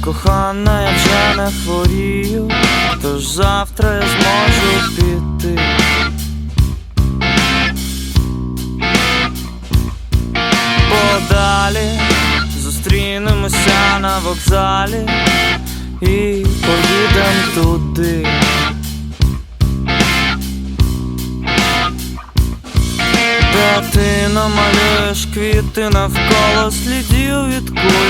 кохана, я вже не хворію, тож завтра я зможу піти. Подалі зустрінемося на вокзалі і поїдем туди. Ти намалюєш квіти навколо слідів від куль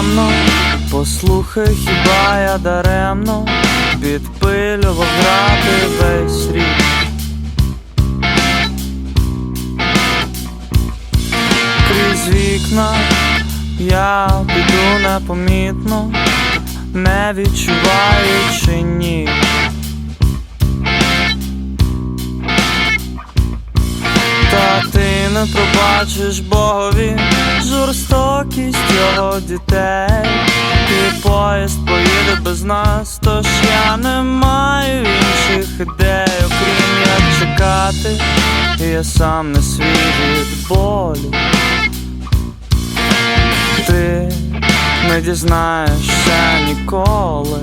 Темно, послухай, хіба я даремно підпилював грати весь рік. Крізь вікна я піду непомітно, не відчуваючи ні. Не пробачиш Богові жорстокість його дітей. І поїзд поїде без нас, тож я не маю інших ідей, окрім як чекати, і я сам не свій від болю. Ти не дізнаєшся ніколи.